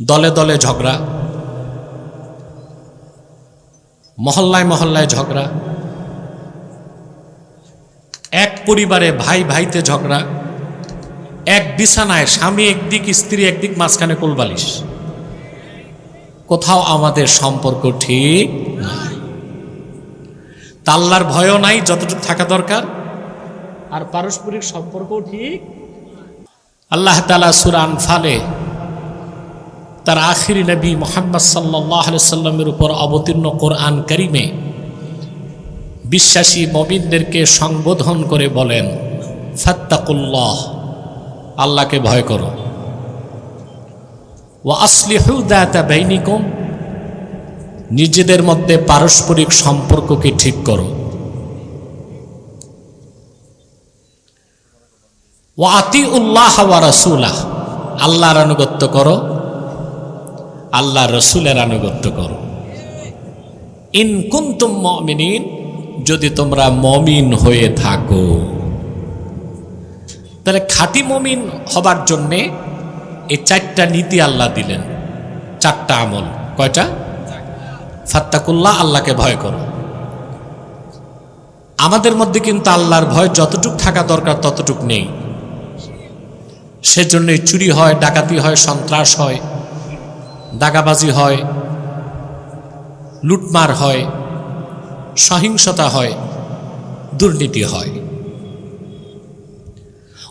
দলে দলে ঝগড়া, মহল্লায় মহল্লায় ঝগড়া, এক পরিবারে ভাই ভাইতে ঝগড়া, এক বিছানায় স্বামী একদিক, স্ত্রী একদিক, মাঝখানে কোলবালিশ। কোথাও আমাদের সম্পর্ক ঠিক নাই। তাল্লার ভয়ও নাই, যতটুকু থাকা দরকার, আর পারস্পরিক সম্পর্কও ঠিক আল্লাহ তালা সুরান ফালে তার আখিরি নবী মোহাম্মদ সাল্লাহ সাল্লামের উপর অবতীর্ণ কোরআন করিমে বিশ্বাসী মমিনদেরকে সংবোধন করে বলেন, ফাত্তাকুল্লাহ, আল্লাহকে ভয় করো। ও আসলিহু দাতা বাইনিকুম, নিজেদের মধ্যে পারস্পরিক সম্পর্ককে ঠিক করো। ও আতি উল্লাহ ওয়া রাসূলাহ, আল্লাহর আনুগত্য করো। আল্লাহ রসুলের আনুগত্য করো। ইন কুন্তুম মমিনিন, যদি তোমরা মমিন হয়ে থাকো। তাহলে খাঁটি মমিন হবার জন্যে এই চারটা নীতি আল্লাহ দিলেন। চারটা আমল। কয়টা? ফাত্তাকুল্লাহ, আল্লাহকে ভয় করো। আমাদের মধ্যে কিন্তু আল্লাহর ভয় যতটুক থাকা দরকার ততটুক নেই। সেজন্যই চুরি হয়, ডাকাতি হয়, সন্ত্রাস হয়। দাগাবাজি হয়, লুটমার হয়, সহিংসতা হয়, দুর্নীতি হয়।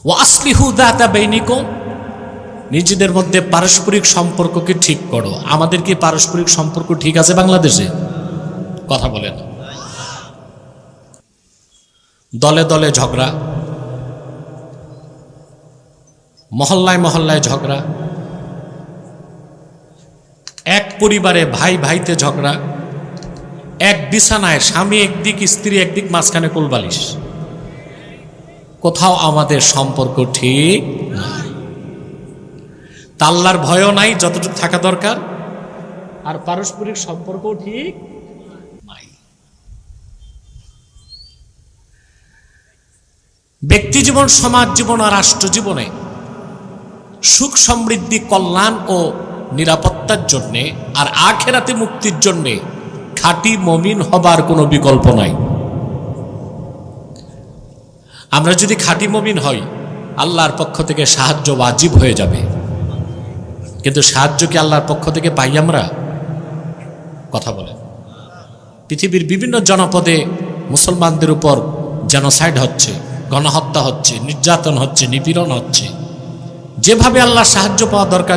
ও আসলিহু দাতা বেইনিকম, নিজেদের মধ্যে পারস্পরিক সম্পর্ককে ঠিক করো। আমাদের কি পারস্পরিক সম্পর্ক ঠিক আছে বাংলাদেশে? কথা বলেন। দলে দলে ঝগড়া, মহল্লায় মহল্লায় ঝগড়া পরিবারে ভাই ভাইতে ঝগড়া। এক বিছানায় স্বামী একদিক স্ত্রী একদিক মাঝখানে কোলবালিশ। কোথাও আমাদের সম্পর্ক ঠিক নাই। তাল্লার ভয়ও নাই, যতটুকু থাকা দরকার। আর পারস্পরিক সম্পর্ক ঠিক নাই। ব্যক্তি জীবন, সমাজ জীবন আর রাষ্ট্র জীবনে সুখ সমৃদ্ধি, কল্যাণ ও নিরাপত্তার জন্যে আর আখেরাতে মুক্তির জন্যে খাঁটি মমিন হবার কোনো বিকল্প নাই। আমরা যদি খাঁটি মমিন হই, আল্লাহর পক্ষ থেকে সাহায্য বাজিব হয়ে যাবে। কিন্তু সাহায্য কি আল্লাহর পক্ষ থেকে পাই আমরা? কথা বলেন। পৃথিবীর বিভিন্ন জনপদে মুসলমানদের উপর জেনোসাইড হচ্ছে, গণহত্যা হচ্ছে, নির্যাতন হচ্ছে, নিপীড়ন হচ্ছে। যেভাবে আল্লাহ সাহায্য পাওয়া দরকার